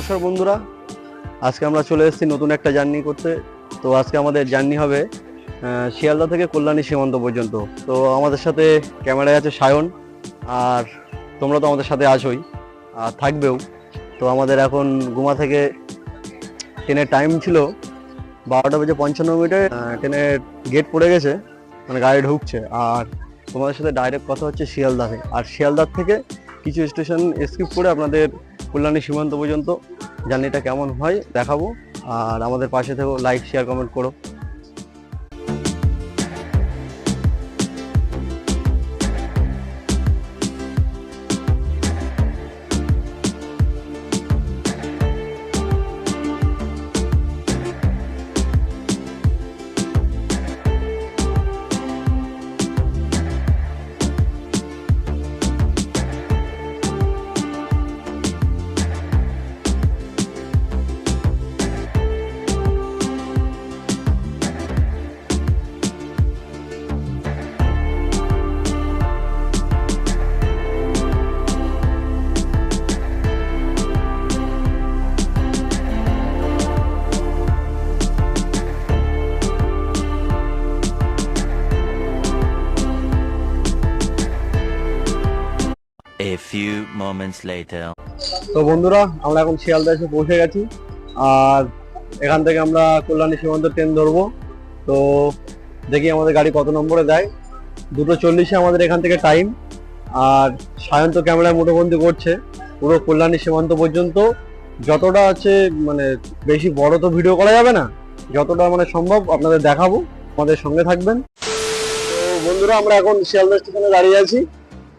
নমস্কার বন্ধুরা। আজকে আমরা চলে এসেছি নতুন একটা জার্নি করতে। তো আজকে আমাদের জার্নি হবে শিয়ালদা থেকে কল্যাণী সীমান্ত পর্যন্ত। তো আমাদের সাথে ক্যামেরায় আছে সায়ন, আর তোমরা তো আমাদের সাথে আসোই আর থাকবেও। তো আমাদের এখন গুমা থেকে ট্রেনের টাইম ছিল বারোটা বেজে পঞ্চান্ন মিনিটে ট্রেনের গেট পড়ে গেছে মানে গাড়ি ঢুকছে। আর তোমাদের সাথে ডাইরেক্ট কথা হচ্ছে শিয়ালদাতে। আর শিয়ালদার থেকে কিছু স্টেশন স্কিপ করে আপনাদের কল্যাণী সীমান্ত পর্যন্ত জার্নিটা কেমন হয় দেখাবো। আর আমাদের পাশে থেকেও লাইক শেয়ার কমেন্ট করো। Moments later. তো বন্ধুরা, আমরা এখন শিয়ালদা এসে পৌঁছে গেছি। আর এখান থেকে আমরা কল্যাণী সীমান্ত ট্রেন ধরবো। তো দেখি আমাদের গাড়ি কত নম্বরে দেয়। দুটো চল্লিশে আমাদের এখান থেকে টাইম আর সায়ন্ত ক্যামেরায় মুঠোবন্দি করছে। পুরো কল্যাণী সীমান্ত পর্যন্ত। যতটা আছে মানে বেশি বড় তো ভিডিও করা যাবে না। যতটা মানে সম্ভব আপনাদের দেখাবো। আমাদের সঙ্গে থাকবেন। তো বন্ধুরা, আমরা এখন শিয়ালদা স্টেশনে দাঁড়িয়ে আছি।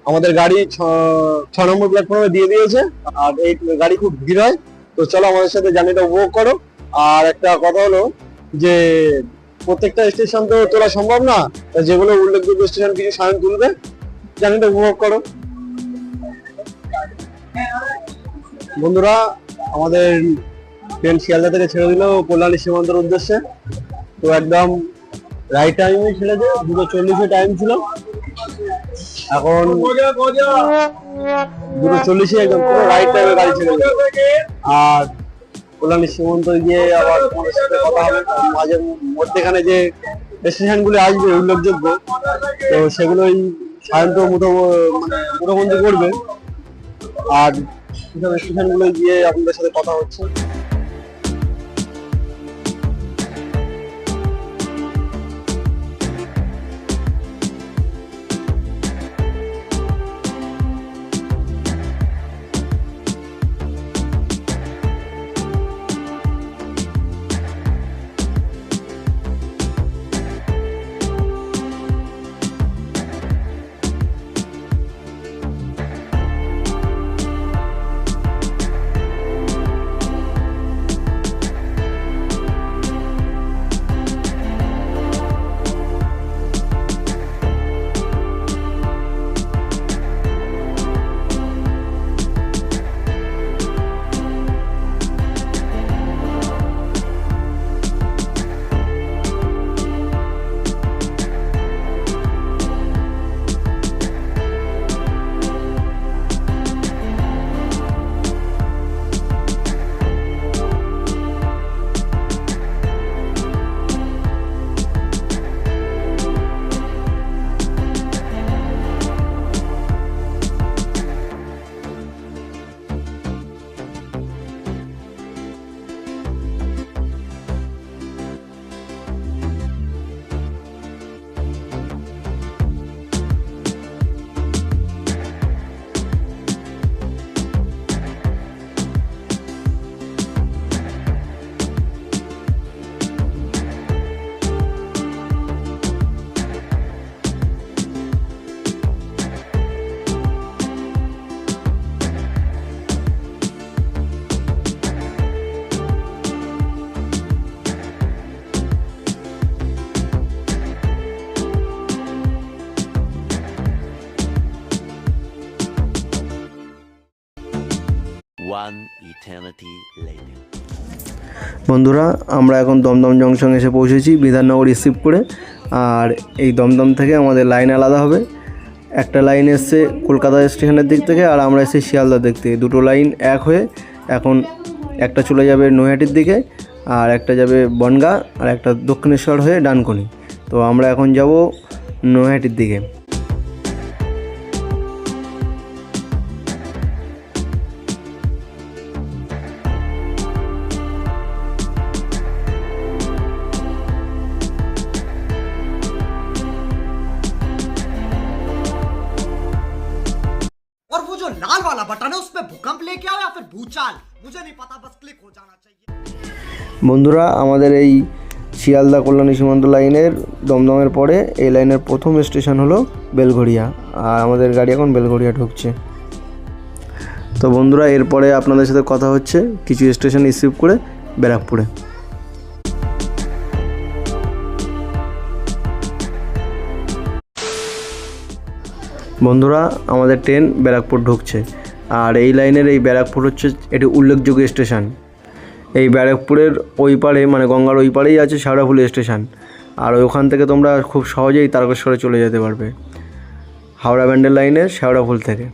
আমাদের গাড়ি ছ- নম্বর প্ল্যাটফর্মে দিয়ে দিয়েছে, আর এই গাড়ি খুব ভিড় হয়। তো চলো আমাদের সাথে জার্নিটা উপভোগ করো। আর একটা কথা হলো যে, প্রত্যেকটা স্টেশন তো তোলা সম্ভব না যেগুলো উল্লেখযোগ্য স্টেশন কিছু সায়ন তুলবে, জার্নিটা উপভোগ করো। বন্ধুরা, আমাদের ট্রেন শিয়ালদা থেকে ছেড়ে দিল কল্যাণী সীমান্তের উদ্দেশ্যে। তো একদম রাইট টাইমে ছেড়েছে, দুটো চল্লিশে টাইম ছিল। এখন দুটো চল্লিশে একদম পুরো রাইট টাইমে গাড়ি ছেড়ে আর কল্যাণী সীমান্ত গিয়ে আবার তোমাদের সাথে কথা হবে। মাঝে মধ্যেখানে যে স্টেশনগুলি আসবে, উল্লেখযোগ্য, তো সেগুলোই সায়ন্ত মুঠো মানে করবে। আর স্টেশনগুলো গিয়ে আপনাদের সাথে কথা হচ্ছে। বন্ধুরা, আমরা এখন দমদম জংশন এসে পৌঁছেছি বিধাননগর রিসিভ করে। আর এই দমদম থেকে আমাদের লাইন আলাদা হবে। একটা লাইন এসছে কলকাতা স্টেশনের দিক থেকে, আর আমরা এসেছি শিয়ালদার দিক থেকে। দুটো লাইন এক হয়ে এখন একটা চলে যাবে নৈহাটির দিকে, আর একটা যাবে বনগা, আর একটা দক্ষিণেশ্বর হয়ে ডানকুনি। তো আমরা এখন যাব নৈহাটির দিকে। বন্ধুরা, আমাদের এই শিয়ালদা কল্যাণী সীমান্ত লাইনের দমদমের পরে এই লাইনের প্রথম স্টেশন হলো বেলঘড়িয়া, আর আমাদের গাড়ি এখন বেলঘড়িয়া ঢুকছে। তো বন্ধুরা, এরপরে আপনাদের সাথে কথা হচ্ছে কিছু স্টেশন রিসিভ করে ব্যারাকপুরে। বন্ধুরা, আমাদের ট্রেন ব্যারাকপুর ঢুকছে, আর এই লাইনের এই ব্যারাকপুর হচ্ছে, এটি উল্লেখযোগ্য স্টেশন। এই ব্যারাকপুরের ওই পারে মানে গঙ্গার ওই পারেই আছে শেওড়াফুলি স্টেশন। আর ওখান থেকে তোমরা খুব সহজেই তারকেশ্বরে চলে যেতে পারবে। হাওড়া ব্যান্ডেল লাইনের শেওড়াফুল থেকে।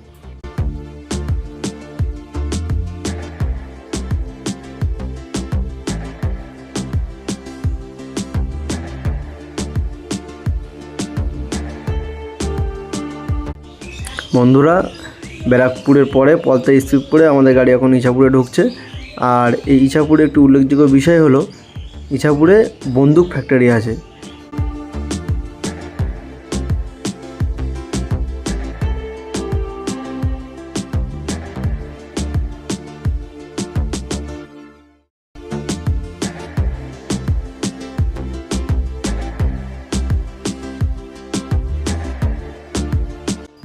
বন্ধুরা, ব্যারাকপুরের পরে, পলতা করে আমাদের গাড়ি এখন ইছাপুরে ঢুকছে। আর এই ইছাপুরে একটি উল্লেখযোগ্য বিষয় হলো ইছাপুরে বন্দুক ফ্যাক্টরি আছে।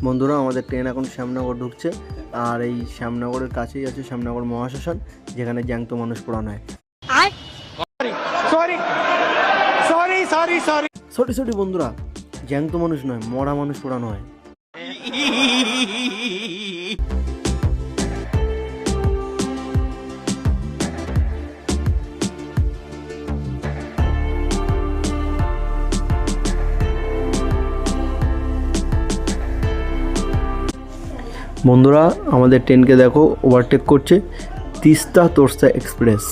বন্ধুরা আমাদের ট্রেন এখন শ্যামনগর ঢুকছে। আর এই শ্যামনগরের কাছেই আছে শ্যামনগর মহাশ্মশান যেখানে জ্যাংত মানুষ পোড়ানো হয়। সরি সরি বন্ধুরা জ্যাংত মানুষ নয় মরা মানুষ পোড়ানো হয়। বন্ধুরা, আমাদের ট্রেনকে দেখো ওভারটেক করছে তিস্তা তোরসা এক্সপ্রেস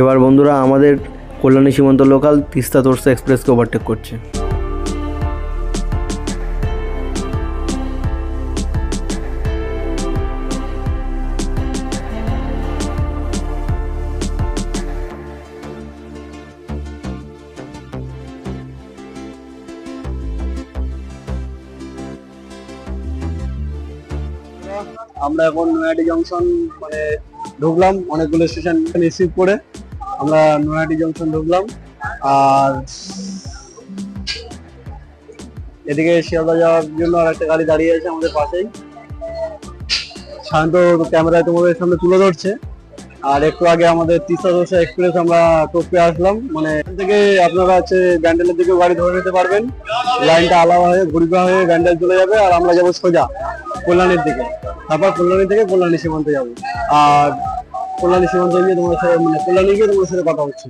এবার বন্ধুরা, আমাদের কল্যাণী সীমান্ত লোকাল তিস্তা তোরসা এক্সপ্রেসকে ওভারটেক করছে। আমরা এখন নয়াটি জংশন মানে ঢুকলাম, অনেকগুলো স্টেশন রিসিভ করে আমরা নয়াটি জংশন ঢুকলাম। আর এদিকে শিয়ালদা যাওয়ার জন্য আর একটা গাড়ি দাঁড়িয়ে আছে আমাদের পাশেই। শান্ত ক্যামেরায় তোমাদের সামনে তুলে ধরছে। আর একটু আগে আমাদের তিস্তা দোসা এক্সপ্রেস আমরা টোপে আসলাম মানে থেকে আপনারা হচ্ছে ব্যান্ডেলের দিকে গাড়ি ধরে নিতে পারবেন। লাইনটা আলাদা হয়ে ঘুরিবা হয়ে ব্যান্ডেল চলে যাবে আর আমরা যাব সোজা, কল্যাণীর দিকে। তারপর কল্যাণী থেকে কল্যাণী সীমান্তে যাব। আর কল্যাণী সীমান্তে গিয়ে তোমার সাথে মানে কল্যাণী গিয়ে তোমার সাথে কথা হচ্ছে।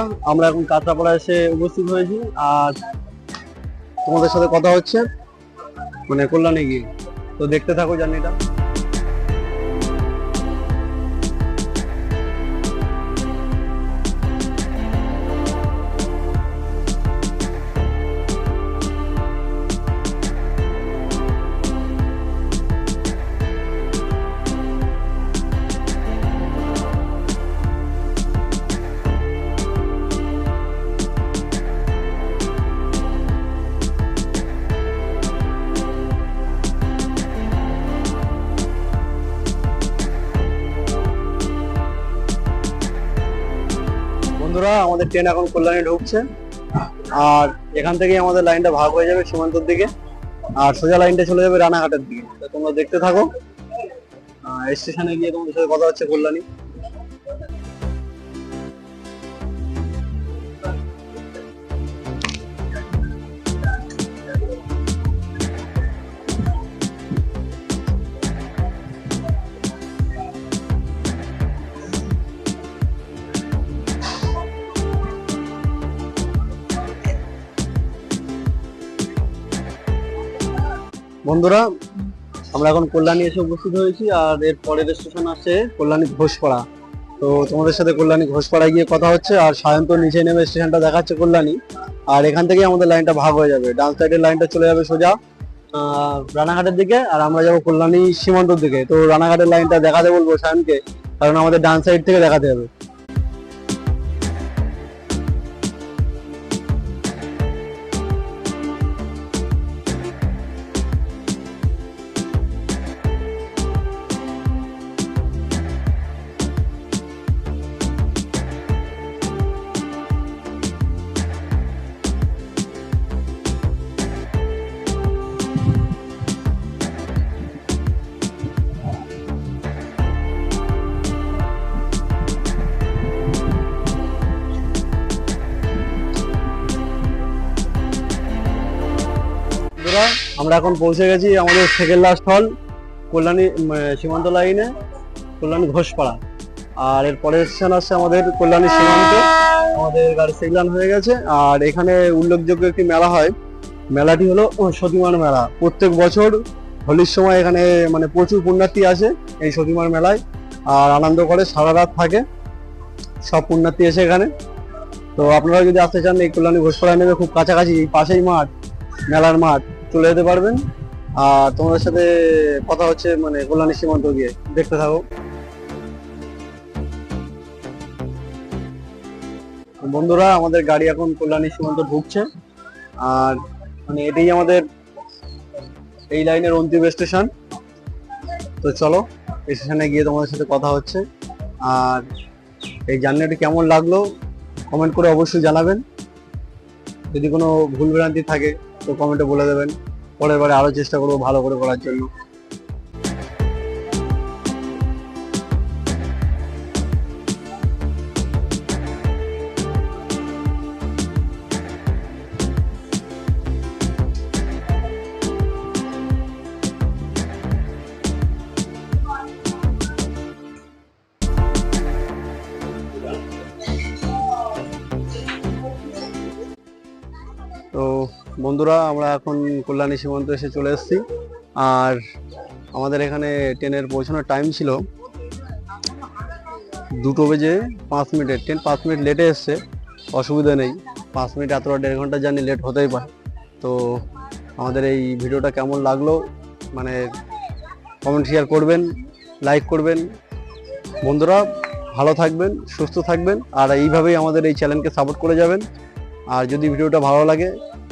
বন্ধুরা, আমরা এখন কাঁচরাপাড়া এসে উপস্থিত হয়েছি। আর তোমাদের সাথে কথা হচ্ছে মানে কল্যাণে গিয়ে। তো দেখতে থাকো জার্নিটা। বন্ধুরা, আমাদের ট্রেন এখন কল্যাণে ঢুকছে। আর এখান থেকে আমাদের লাইনটা ভাগ হয়ে যাবে সীমান্তর দিকে। আর সোজা লাইনটা চলে যাবে রানাঘাটের দিকে। তোমরা দেখতে থাকো। স্টেশনে গিয়ে তোমাদের সাথে কথা হচ্ছে কল্যাণী। বন্ধুরা, আমরা এখন কল্যাণী এসে উপস্থিত হয়েছি আর এর পরের স্টেশন আছে কল্যাণী ঘোষপাড়া। তো তোমাদের সাথে কল্যাণী ঘোষপাড়ায় গিয়ে কথা হচ্ছে আর সায়ন্তর নিচে নেমে স্টেশনটা দেখাচ্ছে কল্যাণী। আর এখান থেকেই আমাদের লাইনটা ভাগ হয়ে যাবে। ডান সাইডের লাইনটা চলে যাবে সোজা রানাঘাটের দিকে আর আমরা যাব কল্যাণী সীমান্তর দিকে। তো রানাঘাটের লাইনটা দেখাতে বলব সায়নকে কারণ আমাদের ডান সাইড থেকে দেখাতে হবে। বন্ধুরা আমরা এখন পৌঁছে গেছি আমাদের সেকেন্ড লাস্ট হল কল্যাণী সীমান্ত লাইনে কল্যাণী ঘোষপাড়া। আর এর পরের স্টেশন আসছে আমাদের কল্যাণী সীমান্ত। আমাদের গাড়ি সিগনাল হয়ে গেছে। আর এখানে উল্লেখযোগ্য একটি মেলা হয়। মেলাটি হলো উম, সতীমার মেলা। প্রত্যেক বছর হোলির সময় এখানে মানে প্রচুর পুণ্যার্থী আসে এই সতীমার মেলায়। আর আনন্দ করে সারা রাত থাকে। সব পুণ্যার্থী এসে এখানে। তো আপনারা যদি আসতে চান এই কল্যাণী ঘোষপাড়া নেবে খুব কাছাকাছি এই পাশেই মাঠ মেলার মাঠ। চলে যেতে পারবেন। আর তোমাদের সাথে কথা হচ্ছে মানে কল্যাণী সীমান্ত গিয়ে। দেখতে থাকো। বন্ধুরা, আমাদের গাড়ি এখন কল্যাণী সীমান্ত ঢুকছে। আর মানে এটাই আমাদের এই লাইনের অন্তিম স্টেশন। তো চলো স্টেশনে গিয়ে তোমাদের সাথে কথা হচ্ছে। আর এই জার্নিটি কেমন লাগল কমেন্ট করে অবশ্যই জানাবেন। যদি কোনো ভুল ভ্রান্তি থাকে তো কমেন্টে বলে দেবেন। পরের বারে আরও চেষ্টা করব ভালো করে করার জন্য। বন্ধুরা, আমরা এখন কল্যাণী সীমান্ত এসে চলে এসেছি। আর আমাদের এখানে ট্রেনের পৌঁছানোর টাইম ছিল দুটো বেজে পাঁচ মিনিটে। ট্রেন পাঁচ মিনিট লেটে এসছে, অসুবিধা নেই। পাঁচ মিনিট এতটা দেড় ঘণ্টা জানি লেট হতেই পারে। তো আমাদের এই ভিডিওটা কেমন লাগল মানে কমেন্ট শেয়ার করবেন লাইক করবেন। বন্ধুরা, ভালো থাকবেন, সুস্থ থাকবেন, আর এইভাবেই আমাদের এই চ্যানেলকে সাপোর্ট করে যাবেন। আর যদি ভিডিওটা ভালো লাগে